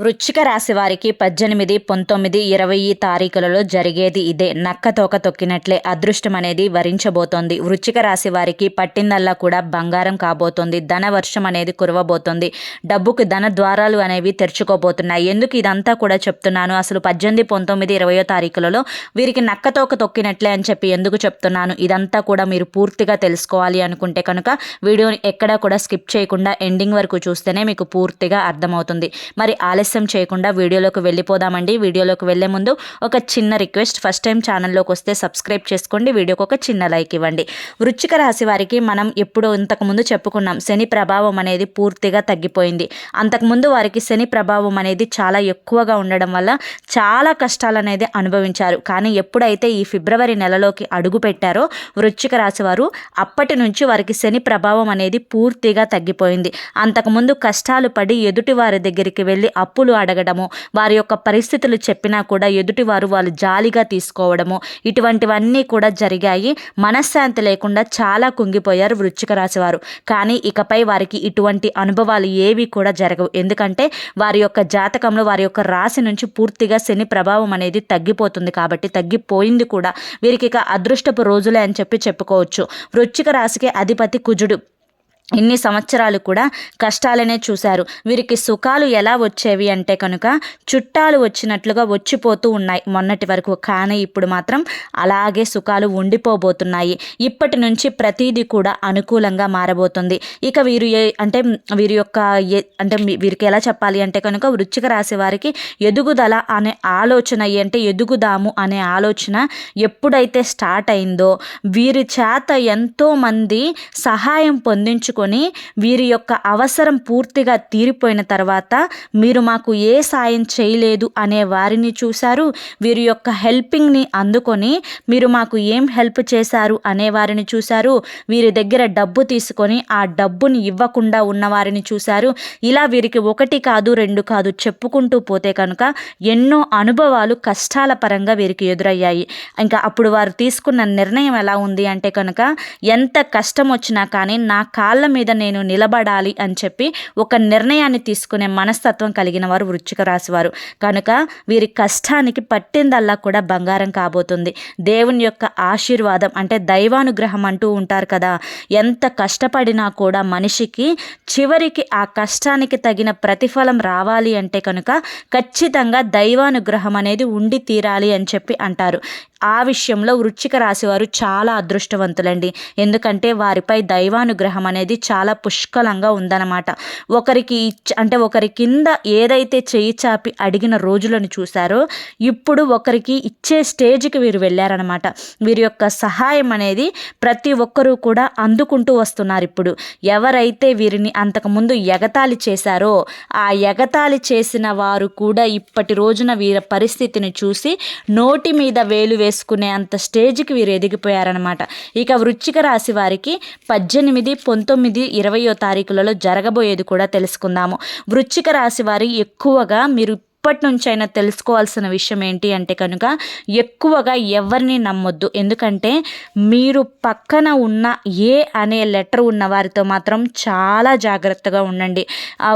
వృచ్చిక రాశి వారికి పద్దెనిమిది పంతొమ్మిది ఇరవై తారీఖులలో జరిగేది ఇదే. నక్క తోక తొక్కినట్లే అదృష్టం అనేది వరించబోతోంది. వృచ్చిక రాశి వారికి పట్టిందల్లా కూడా బంగారం కాబోతోంది. ధన వర్షం అనేది కురవబోతోంది. డబ్బుకు ధన ద్వారాలు అనేవి తెరుచుకోబోతున్నాయి. ఎందుకు ఇదంతా కూడా చెప్తున్నాను? అసలు పద్దెనిమిది పంతొమ్మిది ఇరవయో తారీఖులలో వీరికి నక్క తోక తొక్కినట్లే అని చెప్పి ఎందుకు చెప్తున్నాను? ఇదంతా కూడా మీరు పూర్తిగా తెలుసుకోవాలి అనుకుంటే కనుక వీడియోని ఎక్కడా కూడా స్కిప్ చేయకుండా ఎండింగ్ వరకు చూస్తేనే మీకు పూర్తిగా అర్థమవుతుంది. మరి ఆలస్యం ఆలస్యం చేయకుండా వీడియోలోకి వెళ్ళిపోదామండి. వీడియోలోకి వెళ్ళే ముందు ఒక చిన్న రిక్వెస్ట్. ఫస్ట్ టైం ఛానల్లోకి వస్తే సబ్స్క్రైబ్ చేసుకోండి. వీడియోకి ఒక చిన్న లైక్ ఇవ్వండి. వృచ్చిక రాశి వారికి మనం ఎప్పుడో ఇంతకుముందు చెప్పుకున్నాం. శని ప్రభావం అనేది పూర్తిగా తగ్గిపోయింది. అంతకుముందు వారికి శని ప్రభావం అనేది చాలా ఎక్కువగా ఉండడం వల్ల చాలా కష్టాలు అనేది అనుభవించారు. కానీ ఎప్పుడైతే ఈ ఫిబ్రవరి నెలలోకి అడుగు పెట్టారో వృచ్చిక రాశి వారు అప్పటి నుంచి వారికి శని ప్రభావం అనేది పూర్తిగా తగ్గిపోయింది. అంతకుముందు కష్టాలు పడి ఎదుటి వారి దగ్గరికి వెళ్ళి అప్పు అప్పులు అడగడము వారి యొక్క పరిస్థితులు చెప్పినా కూడా ఎదుటివారు వాళ్ళు జాలిగా తీసుకోవడము ఇటువంటివన్నీ కూడా జరిగాయి. మనశ్శాంతి లేకుండా చాలా కుంగిపోయారు వృచ్చిక రాశివారు. కానీ ఇకపై వారికి ఇటువంటి అనుభవాలు ఏవి కూడా జరగవు. ఎందుకంటే వారి యొక్క జాతకంలో వారి యొక్క రాశి నుంచి పూర్తిగా శని ప్రభావం అనేది తగ్గిపోతుంది కాబట్టి తగ్గిపోయింది కూడా వీరికి ఇక అదృష్టపు రోజులే అని చెప్పి చెప్పుకోవచ్చు. వృచ్చిక రాశికి అధిపతి కుజుడు. ఇన్ని సంవత్సరాలు కూడా కష్టాలనే చూశారు. వీరికి సుఖాలు ఎలా వచ్చేవి అంటే కనుక చుట్టాలు వచ్చినట్లుగా వచ్చిపోతూ ఉన్నాయి. మొన్నటి వరకు కానీ ఇప్పుడు మాత్రం అలాగే సుఖాలు ఉండిపోబోతున్నాయి. ఇప్పటి నుంచి ప్రతీది కూడా అనుకూలంగా మారబోతుంది. ఇక వీరు అంటే వీరి యొక్క అంటే వీరికి ఎలా చెప్పాలి అంటే కనుక వృచ్చిక రాశి వారికి ఎదుగుదల అనే ఆలోచన అంటే ఎదుగుదాము అనే ఆలోచన ఎప్పుడైతే స్టార్ట్ అయిందో వీరి చేత ఎంతోమంది సహాయం పొందించుకు చేసుకొని వీరి యొక్క అవసరం పూర్తిగా తీరిపోయిన తర్వాత మీరు మాకు ఏ సాయం చేయలేదు అనే వారిని చూశారు వీరి యొక్క హెల్పింగ్ని అందుకొని మీరు మాకు ఏం హెల్ప్ చేశారు అనే వారిని చూశారు వీరి దగ్గర డబ్బు తీసుకొని ఆ డబ్బుని ఇవ్వకుండా ఉన్నవారిని చూశారు. ఇలా వీరికి ఒకటి కాదు రెండు కాదు చెప్పుకుంటూ పోతే కనుక ఎన్నో అనుభవాలు కష్టాల పరంగా వీరికి ఎదురయ్యాయి. ఇంకా అప్పుడు వారు తీసుకున్న నిర్ణయం ఎలా ఉంది అంటే కనుక ఎంత కష్టం వచ్చినా కానీ నా కాళ్ళ మీద నేను నిలబడాలి అని చెప్పి ఒక నిర్ణయాన్ని తీసుకునే మనస్తత్వం కలిగిన వారు వృచ్చిక రాశివారు. కనుక వీరి కష్టానికి పట్టిందల్లా కూడా బంగారం కాబోతుంది. దేవుని యొక్క ఆశీర్వాదం అంటే దైవానుగ్రహం అంటూ ఉంటారు కదా. ఎంత కష్టపడినా కూడా మనిషికి చివరికి ఆ కష్టానికి తగిన ప్రతిఫలం రావాలి అంటే కనుక ఖచ్చితంగా దైవానుగ్రహం అనేది ఉండి తీరాలి అని చెప్పి అంటారు. ఆ విషయంలో వృచ్చిక రాశి వారు చాలా అదృష్టవంతులండి. ఎందుకంటే వారిపై దైవానుగ్రహం అనేది చాలా పుష్కలంగా ఉందన్నమాట. ఒకరికి అంటే ఒకరి కింద ఏదైతే చేయి చాపి అడిగిన రోజులను చూశారో ఇప్పుడు ఒకరికి ఇచ్చే స్టేజ్కి వీరు వెళ్ళారనమాట వీరి యొక్క సహాయం అనేది ప్రతి ఒక్కరూ కూడా అందుకుంటూ వస్తున్నారు ఇప్పుడు. ఎవరైతే వీరిని అంతకుముందు ఎగతాళి చేశారో ఆ ఎగతాళి చేసిన వారు కూడా ఇప్పటి రోజున వీరి పరిస్థితిని చూసి నోటి మీద వేలు వేసుకునే అంత స్టేజ్కి వీరు ఎదిగిపోయారనమాట ఇక వృచ్చిక రాశి వారికి పద్దెనిమిది పంతొమ్మిది ఇరవయో తారీఖులలో జరగబోయేది కూడా తెలుసుకుందాము. వృచ్చిక రాశి వారి ఎక్కువగా మీరు ఇప్పటి నుంచైనా తెలుసుకోవాల్సిన విషయం ఏంటి అంటే కనుక ఎక్కువగా ఎవరిని నమ్మొద్దు. ఎందుకంటే మీరు పక్కన ఉన్న ఏ అనే లెటర్ ఉన్న వారితో మాత్రం చాలా జాగ్రత్తగా ఉండండి.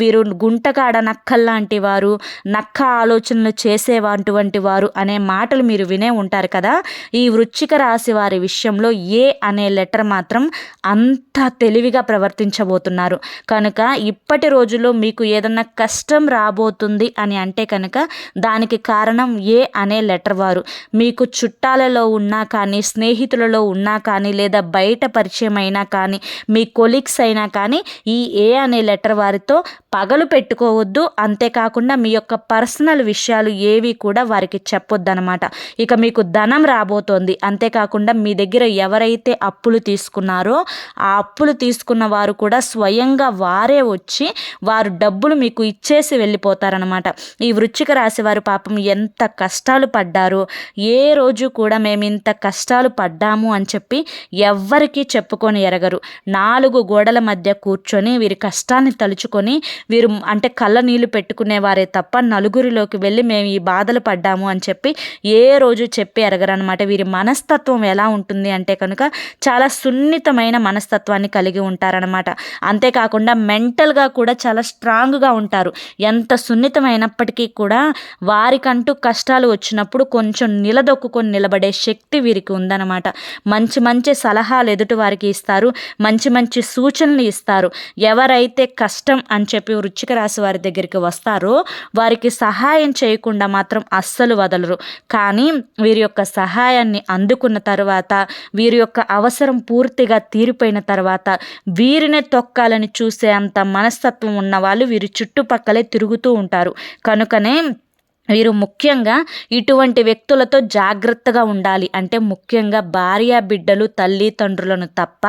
వీరు గుంటకాడ నక్కల్లాంటి వారు నక్క ఆలోచనలు చేసేవాటువంటి వారు అనే మాటలు మీరు వినే ఉంటారు కదా. ఈ వృచ్చిక రాశి వారి విషయంలో ఏ అనే లెటర్ మాత్రం అంత తెలివిగా ప్రవర్తించబోతున్నారు. కనుక ఇప్పటి రోజుల్లో మీకు ఏదన్నా కష్టం రాబోతుంది అని అంటే కనుక దానికి కారణం ఏ అనే లెటర్ వారు. మీకు చుట్టాలలో ఉన్నా కానీ స్నేహితులలో ఉన్నా కానీ లేదా బయట పరిచయం అయినా కానీ మీ కొలీగ్స్ అయినా కానీ ఈ ఏ అనే లెటర్ వారితో పగలు పెట్టుకోవద్దు. అంతేకాకుండా మీ యొక్క పర్సనల్ విషయాలు ఏవి కూడా వారికి చెప్పొద్దు అనమాట ఇక మీకు ధనం రాబోతోంది. అంతేకాకుండా మీ దగ్గర ఎవరైతే అప్పులు తీసుకున్నారో ఆ అప్పులు తీసుకున్న వారు కూడా స్వయంగా వారే వచ్చి వారు డబ్బులు మీకు ఇచ్చేసి వెళ్ళిపోతారనమాట ఈ వృచ్చిక రాశి వారు పాపం ఎంత కష్టాలు పడ్డారో ఏ రోజు కూడా మేము ఇంత కష్టాలు పడ్డాము అని చెప్పి ఎవ్వరికీ చెప్పుకొని ఎరగరు. నాలుగు గోడల మధ్య కూర్చొని వీరి కష్టాన్ని తలుచుకొని వీరు అంటే కళ్ళ నీళ్ళు పెట్టుకునేవారే తప్ప నలుగురిలోకి వెళ్ళి మేము ఈ బాధలు పడ్డాము అని చెప్పి ఏ రోజు చెప్పి ఎరగరనమాట వీరి మనస్తత్వం ఎలా ఉంటుంది అంటే కనుక చాలా సున్నితమైన మనస్తత్వాన్ని కలిగి ఉంటారనమాట అంతేకాకుండా మెంటల్గా కూడా చాలా స్ట్రాంగ్గా ఉంటారు. ఎంత సున్నితమైనప్పటికీ కూడా వారికంటూ కష్టాలు వచ్చినప్పుడు కొంచెం నిలదొక్కుని నిలబడే శక్తి వీరికి ఉందన్నమాట. మంచి మంచి సలహాలు ఎదుటి వారికి ఇస్తారు. మంచి మంచి సూచనలు ఇస్తారు. ఎవరైతే కష్టం అని చెప్పి వృచ్చిక రాశి వారి దగ్గరికి వస్తారో వారికి సహాయం చేయకుండా మాత్రం అస్సలు వదలరు. కానీ వీరి యొక్క సహాయాన్ని అందుకున్న తర్వాత వీరి యొక్క అవసరం పూర్తిగా తీరిపోయిన తర్వాత వీరినే తొక్కాలని చూసే అంత మనస్తత్వం ఉన్న వాళ్ళు వీరి చుట్టుపక్కలే తిరుగుతూ ఉంటారు. కనుక కనుకనే వీరు ముఖ్యంగా ఇటువంటి వ్యక్తులతో జాగ్రత్తగా ఉండాలి. అంటే ముఖ్యంగా భార్య బిడ్డలు తల్లిదండ్రులను తప్ప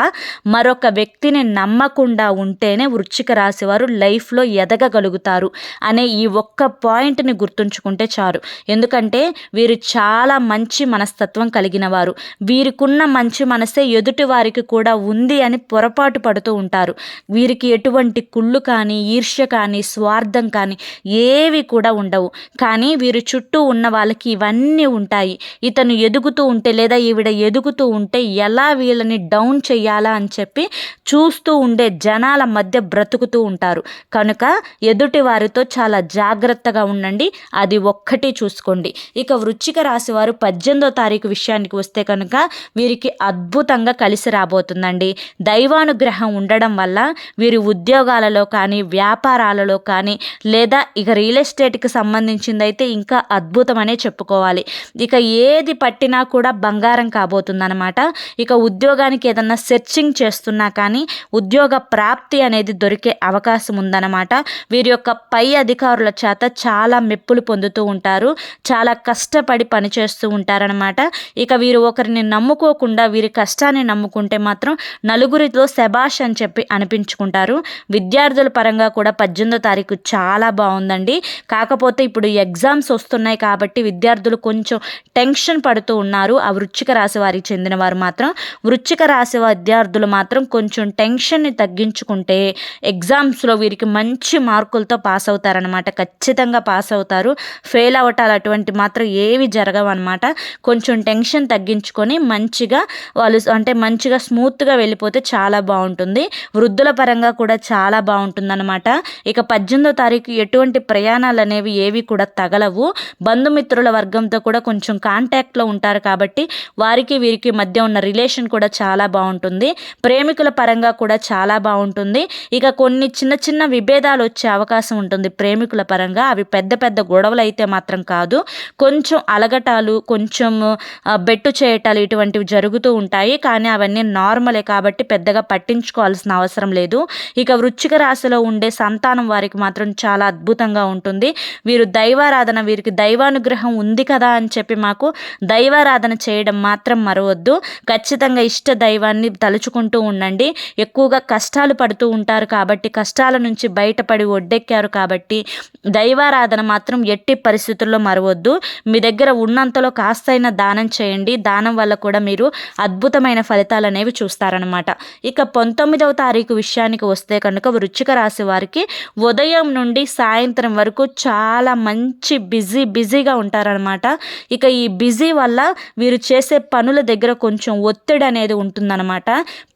మరొక వ్యక్తిని నమ్మకుండా ఉంటేనే వృచ్చిక రాశి వారు లైఫ్లో ఎదగగలుగుతారు అనే ఈ ఒక్క పాయింట్ని గుర్తుంచుకుంటే చాలు. ఎందుకంటే వీరు చాలా మంచి మనస్తత్వం కలిగిన వారు. వీరికున్న మంచి మనసే ఎదుటి వారికి కూడా ఉంది అని పొరపాటు పడుతూ ఉంటారు. వీరికి ఎటువంటి కుళ్ళు కానీ ఈర్ష్య కానీ స్వార్థం కానీ ఏవి కూడా ఉండవు. కానీ కానీ వీరి చుట్టూ ఉన్న వాళ్ళకి ఇవన్నీ ఉంటాయి. ఇతను ఎదుగుతూ ఉంటే లేదా ఈవిడ ఎదుగుతూ ఉంటే ఎలా వీళ్ళని డౌన్ చేయాలా అని చెప్పి చూస్తూ ఉండే జనాల మధ్య బ్రతుకుతూ ఉంటారు. కనుక ఎదుటి వారితో చాలా జాగ్రత్తగా ఉండండి. అది ఒక్కటి చూసుకోండి. ఇక వృచ్చిక రాశి వారు పద్దెనిమిదో తారీఖు విషయానికి వస్తే కనుక వీరికి అద్భుతంగా కలిసి రాబోతుందండి. దైవానుగ్రహం ఉండడం వల్ల వీరి ఉద్యోగాలలో కానీ వ్యాపారాలలో కానీ లేదా ఇక రియల్ ఎస్టేట్కి సంబంధించింది అయితే ఇంకా అద్భుతమనే చెప్పుకోవాలి. ఇక ఏది పట్టినా కూడా బంగారం కాబోతుందన్నమాట. ఇక ఉద్యోగానికి ఏదన్నా సెర్చింగ్ చేస్తున్నా కానీ ఉద్యోగ ప్రాప్తి అనేది దొరికే అవకాశం ఉందన్నమాట. వీరి యొక్క పై అధికారుల చేత చాలా మెప్పులు పొందుతూ ఉంటారు. చాలా కష్టపడి పనిచేస్తూ ఉంటారనమాట ఇక వీరు ఒకరిని నమ్ముకోకుండా వీరి కష్టాన్ని నమ్ముకుంటే మాత్రం నలుగురితో శబాష్ అని చెప్పి అనిపించుకుంటారు. విద్యార్థుల పరంగా కూడా పద్దెనిమిదో తారీఖు చాలా బాగుందండి. కాకపోతే ఇప్పుడు ఎగ్జామ్ ఎగ్జామ్స్ వస్తున్నాయి కాబట్టి విద్యార్థులు కొంచెం టెన్షన్ పడుతూ ఉన్నారు. ఆ వృచ్చిక రాశి వారికి చెందిన వారు మాత్రం వృచ్చిక రాశి విద్యార్థులు మాత్రం కొంచెం టెన్షన్ని తగ్గించుకుంటే ఎగ్జామ్స్లో వీరికి మంచి మార్కులతో పాస్ అవుతారనమాట ఖచ్చితంగా పాస్ అవుతారు. ఫెయిల్ అవటాలు అటువంటి మాత్రం ఏవి జరగవు అనమాట కొంచెం టెన్షన్ తగ్గించుకొని మంచిగా వాళ్ళు అంటే మంచిగా స్మూత్గా వెళ్ళిపోతే చాలా బాగుంటుంది. వృద్ధుల పరంగా కూడా చాలా బాగుంటుందన్నమాట. ఇక పద్దెనిమిదో తారీఖు ఎటువంటి ప్రయాణాలు అనేవి ఏవి కూడా తగ తగలవు బంధుమిత్రుల వర్గంతో కూడా కొంచెం కాంటాక్ట్లో ఉంటారు కాబట్టి వారికి వీరికి మధ్య ఉన్న రిలేషన్ కూడా చాలా బాగుంటుంది. ప్రేమికుల పరంగా కూడా చాలా బాగుంటుంది. ఇక కొన్ని చిన్న చిన్న విభేదాలు వచ్చే అవకాశం ఉంటుంది ప్రేమికుల పరంగా. అవి పెద్ద పెద్ద గొడవలు అయితే మాత్రం కాదు. కొంచెం అలగటాలు కొంచెం బెట్టు చేయటాలు ఇటువంటివి జరుగుతూ ఉంటాయి. కానీ అవన్నీ నార్మలే కాబట్టి పెద్దగా పట్టించుకోవాల్సిన అవసరం లేదు. ఇక వృచ్చిక రాశిలో ఉండే సంతానం వారికి మాత్రం చాలా అద్భుతంగా ఉంటుంది. వీరు దైవారాధన దైవారాధన వీరికి దైవానుగ్రహం ఉంది కదా అని చెప్పి మాకు దైవారాధన చేయడం మాత్రం మరవద్దు. ఖచ్చితంగా ఇష్ట దైవాన్ని తలుచుకుంటూ ఉండండి. ఎక్కువగా కష్టాలు పడుతూ ఉంటారు కాబట్టి కష్టాల నుంచి బయటపడి ఒడ్డెక్కారు కాబట్టి దైవారాధన మాత్రం ఎట్టి పరిస్థితుల్లో మరవద్దు. మీ దగ్గర ఉన్నంతలో కాస్తైనా దానం చేయండి. దానం వల్ల కూడా మీరు అద్భుతమైన ఫలితాలు అనేవి చూస్తారనమాట ఇక పంతొమ్మిదవ తారీఖు విషయానికి వస్తే కనుక వృచ్చిక రాశి వారికి ఉదయం నుండి సాయంత్రం వరకు చాలా మంచి బిజీ బిజీగా ఉంటారనమాట ఇక ఈ బిజీ వల్ల వీరు చేసే పనుల దగ్గర కొంచెం ఒత్తిడి అనేది ఉంటుందన్నమాట.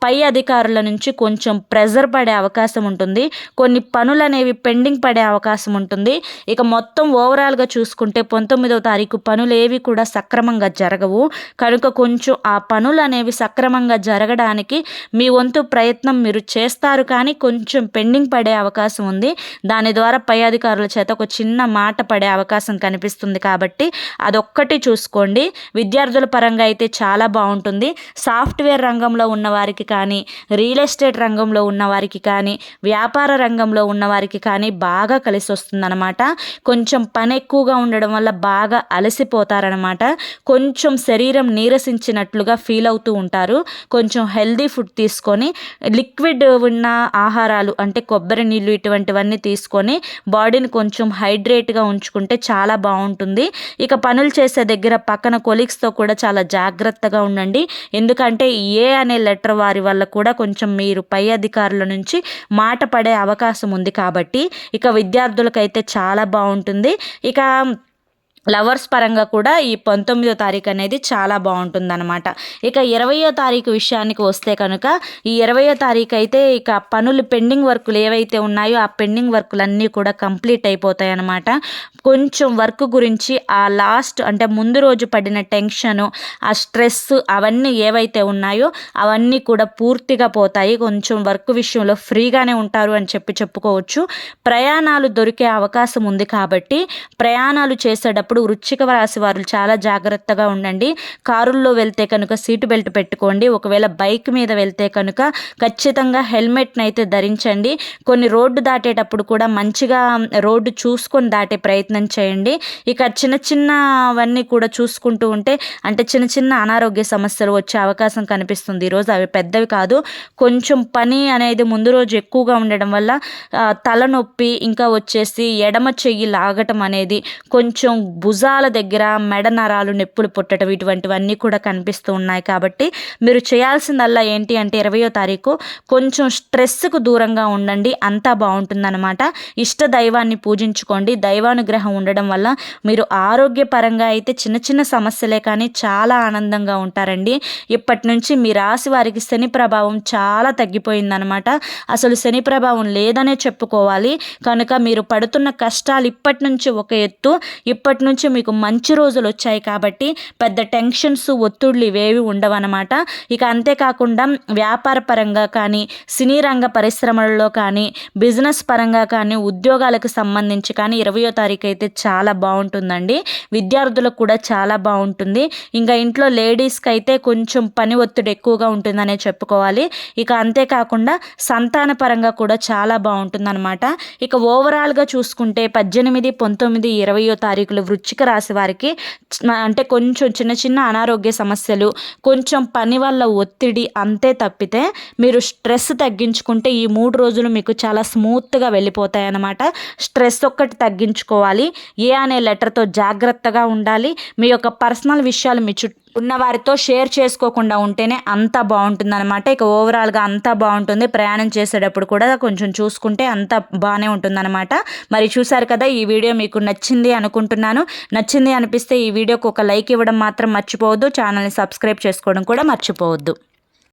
పై అధికారుల నుంచి కొంచెం ప్రెజర్ పడే అవకాశం ఉంటుంది. కొన్ని పనులు అనేవి పెండింగ్ పడే అవకాశం ఉంటుంది. ఇక మొత్తం ఓవరాల్గా చూసుకుంటే పంతొమ్మిదవ తారీఖు పనులు ఏవి కూడా సక్రమంగా జరగవు. కనుక కొంచెం ఆ పనులు అనేవి సక్రమంగా జరగడానికి మీ వంతు ప్రయత్నం మీరు చేస్తారు కానీ కొంచెం పెండింగ్ పడే అవకాశం ఉంది. దాని ద్వారా పై అధికారుల చేత ఒక చిన్న మాట పడే అవకాశం కనిపిస్తుంది కాబట్టి అదొక్కటి చూసుకోండి. విద్యార్థుల పరంగా అయితే చాలా బాగుంటుంది. సాఫ్ట్వేర్ రంగంలో ఉన్నవారికి కానీ రియల్ ఎస్టేట్ రంగంలో ఉన్నవారికి కానీ వ్యాపార రంగంలో ఉన్నవారికి కానీ బాగా కలిసి వస్తుందన్నమాట కొంచెం పని ఎక్కువగా ఉండడం వల్ల బాగా అలసిపోతారనమాట కొంచెం శరీరం నీరసించినట్లుగా ఫీల్ అవుతూ ఉంటారు. కొంచెం హెల్దీ ఫుడ్ తీసుకొని లిక్విడ్ ఉన్న ఆహారాలు అంటే కొబ్బరి నీళ్ళు ఇటువంటివన్నీ తీసుకొని బాడీని కొంచెం హైడ్రేట్గా ఉంచుకుంటే ఉంటే చాలా బాగుంటుంది. ఇక పనులు చేసే దగ్గర పక్కన కొలీగ్స్తో కూడా చాలా జాగ్రత్తగా ఉండండి. ఎందుకంటే ఏ అనే లెటర్ వారి వల్ల కూడా కొంచెం మీరు పై అధికారుల నుంచి మాట పడే అవకాశం ఉంది కాబట్టి ఇక విద్యార్థులకైతే చాలా బాగుంటుంది. ఇక లవర్స్ పరంగా కూడా ఈ పంతొమ్మిదో తారీఖు అనేది చాలా బాగుంటుందన్నమాట. ఇక ఇరవయో తారీఖు విషయానికి వస్తే కనుక ఈ ఇరవయో తారీఖు అయితే ఇక పనులు పెండింగ్ వర్కులు ఏవైతే ఉన్నాయో ఆ పెండింగ్ వర్కులన్నీ కూడా కంప్లీట్ అయిపోతాయి అన్నమాట కొంచెం వర్క్ గురించి ఆ లాస్ట్ అంటే ముందు రోజు పడిన టెన్షను ఆ స్ట్రెస్ అవన్నీ ఏవైతే ఉన్నాయో అవన్నీ కూడా పూర్తిగా పోతాయి. కొంచెం వర్క్ విషయంలో ఫ్రీగానే ఉంటారు అని చెప్పి చెప్పుకోవచ్చు. ప్రయాణాలు దొరికే అవకాశం ఉంది కాబట్టి ప్రయాణాలు చేసేటప్పుడు వెళ్ళేటప్పుడు వృచ్చిక రాశి వారు చాలా జాగ్రత్తగా ఉండండి. కారుల్లో వెళ్తే కనుక సీటు బెల్ట్ పెట్టుకోండి. ఒకవేళ బైక్ మీద వెళ్తే కనుక ఖచ్చితంగా హెల్మెట్ని అయితే ధరించండి. కొన్ని రోడ్డు దాటేటప్పుడు కూడా మంచిగా రోడ్డు చూసుకొని దాటే ప్రయత్నం చేయండి. ఇక చిన్న చిన్నవన్నీ కూడా చూసుకుంటూ ఉంటే అంటే చిన్న చిన్న అనారోగ్య సమస్యలు వచ్చే అవకాశం కనిపిస్తుంది. ఈరోజు అవి పెద్దవి కాదు. కొంచెం పని అనేది ముందు రోజు ఎక్కువగా ఉండడం వల్ల తలనొప్పి ఇంకా వచ్చేసి ఎడమ చెయ్యి లాగటం అనేది కొంచెం భుజాల దగ్గర మెడ నరాలు నొప్పులు పుట్టడం ఇటువంటివన్నీ కూడా కనిపిస్తూ ఉన్నాయి. కాబట్టి మీరు చేయాల్సిందల్లా ఏంటి అంటే ఇరవయో తారీఖు కొంచెం స్ట్రెస్కు దూరంగా ఉండండి. అంతా బాగుంటుందన్నమాట. ఇష్ట దైవాన్ని పూజించుకోండి. దైవానుగ్రహం ఉండడం వల్ల మీరు ఆరోగ్యపరంగా అయితే చిన్న చిన్న సమస్యలే కానీ చాలా ఆనందంగా ఉంటారండి. ఇప్పటి నుంచి మీ రాశి వారికి శని ప్రభావం చాలా తగ్గిపోయిందనమాట అసలు శని ప్రభావం లేదనే చెప్పుకోవాలి. కనుక మీరు పడుతున్న కష్టాలు ఇప్పటి నుంచి ఒక ఎత్తు ఇప్పటి నుంచి మీకు మంచి రోజులు వచ్చాయి కాబట్టి పెద్ద టెన్షన్స్ ఒత్తిళ్ళు ఇవేవి ఉండవన్నమాట. ఇక అంతేకాకుండా వ్యాపార పరంగా కానీ సినీ రంగ పరిశ్రమలలో కానీ బిజినెస్ పరంగా కానీ ఉద్యోగాలకు సంబంధించి కానీ ఇరవయో తారీఖు అయితే చాలా బాగుంటుందండి. విద్యార్థులకు కూడా చాలా బాగుంటుంది. ఇంకా ఇంట్లో లేడీస్కి అయితే కొంచెం పని ఒత్తిడి ఎక్కువగా ఉంటుందనే చెప్పుకోవాలి. ఇక అంతేకాకుండా సంతాన పరంగా కూడా చాలా బాగుంటుందన్నమాట. ఇక ఓవరాల్గా చూసుకుంటే పద్దెనిమిది పంతొమ్మిది ఇరవయో తారీఖులు వృచ్చిక రాశి వారికి అంటే కొంచెం చిన్న చిన్న అనారోగ్య సమస్యలు కొంచెం పని వల్ల ఒత్తిడి అంతే తప్పితే మీరు స్ట్రెస్ తగ్గించుకుంటే ఈ మూడు రోజులు మీకు చాలా స్మూత్గా వెళ్ళిపోతాయి అన్నమాట స్ట్రెస్ ఒక్కటి తగ్గించుకోవాలి. ఏ అనే లెటర్తో జాగ్రత్తగా ఉండాలి. మీ యొక్క పర్సనల్ విషయాలు మీ చుట్టూ ఉన్నవారితో షేర్ చేసుకోకుండా ఉంటేనే అంత బాగుంటుంది అనమాట ఇక ఓవరాల్గా అంతా బాగుంటుంది. ప్రయాణం చేసేటప్పుడు కూడా కొంచెం చూసుకుంటే అంత బాగానే ఉంటుందన్నమాట. మరి చూసారు కదా ఈ వీడియో మీకు నచ్చింది అనుకుంటున్నాను. నచ్చింది అనిపిస్తే ఈ వీడియోకి ఒక లైక్ ఇవ్వడం మాత్రం మర్చిపోవద్దు. ఛానల్ని సబ్స్క్రైబ్ చేసుకోవడం కూడా మర్చిపోవద్దు.